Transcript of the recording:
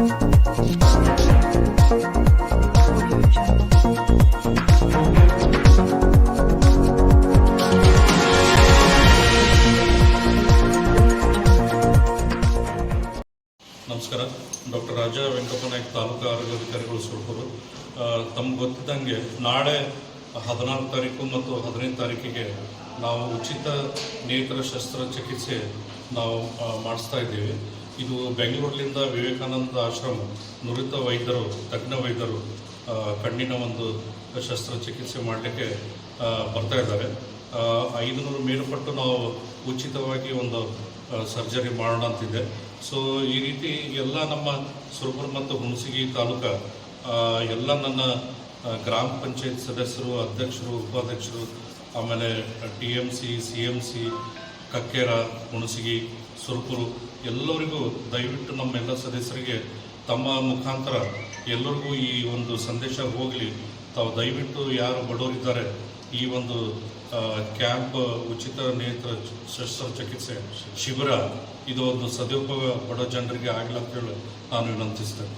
ನಮಸ್ಕಾರ. ಡಾಕ್ಟರ್ ರಾಜಾ ವೆಂಕಟಪ್ಪ ನಾಯ್ಕ ತಾಲೂಕು ಆರೋಗ್ಯಾಧಿಕಾರಿಗಳು ಸುರಪುರು. ತಮ್ಗೆ ಗೊತ್ತಿದ್ದಂಗೆ ನಾಳೆ ಹದಿನಾರು ತಾರೀಕು ಮತ್ತು ಹದಿನೈದು ತಾರೀಕಿಗೆ ನಾವು ಉಚಿತ ನೇತ್ರ ಶಸ್ತ್ರಚಿಕಿತ್ಸೆ ನಾವು ಮಾಡಿಸ್ತಾ ಇದ್ದೀವಿ. ಇದು ಬೆಂಗಳೂರಿನಿಂದ ವಿವೇಕಾನಂದ ಆಶ್ರಮ ನುರಿತ ವೈದ್ಯರು, ತಜ್ಞ ವೈದ್ಯರು ಕಣ್ಣಿನ ಒಂದು ಶಸ್ತ್ರಚಿಕಿತ್ಸೆ ಮಾಡಲಿಕ್ಕೆ ಬರ್ತಾ ಇದ್ದಾರೆ. ಐದುನೂರು ಮೇಲ್ಪಟ್ಟು ನಾವು ಉಚಿತವಾಗಿ ಒಂದು ಸರ್ಜರಿ ಮಾಡೋಣ ಅಂತಿದೆ ಸೊ ಈ ರೀತಿ ಎಲ್ಲ ನಮ್ಮ ಸುರಪುರ ಮತ್ತು ಹುಣಸಗಿ ತಾಲೂಕ ಎಲ್ಲ ನನ್ನ ಗ್ರಾಮ ಪಂಚಾಯತ್ ಸದಸ್ಯರು, ಅಧ್ಯಕ್ಷರು, ಉಪಾಧ್ಯಕ್ಷರು, ಆಮೇಲೆ T M C C M C Kakkera, Hunasagi, Surapur ಎಲ್ಲರಿಗೂ ದಯವಿಟ್ಟು ನಮ್ಮೆಲ್ಲ ಸದಸ್ಯರಿಗೆ ತಮ್ಮ ಮುಖಾಂತರ ಎಲ್ಲರಿಗೂ ಈ ಒಂದು ಸಂದೇಶ ಹೋಗಲಿ. ತಾವು ದಯವಿಟ್ಟು ಯಾರು ಬಡವರಿದ್ದಾರೆ, ಈ ಒಂದು ಕ್ಯಾಂಪ್ ಉಚಿತ ನೇತ್ರ ಶಸ್ತ್ರಚಿಕಿತ್ಸೆ ಶಿಬಿರ, ಇದು ಒಂದು ಸದುಪಯೋಗ ಬಡ ಜನರಿಗೆ ಆಗಲಿ ಅಂತೇಳಿ ನಾನು ವಿನಂತಿಸ್ತೇನೆ.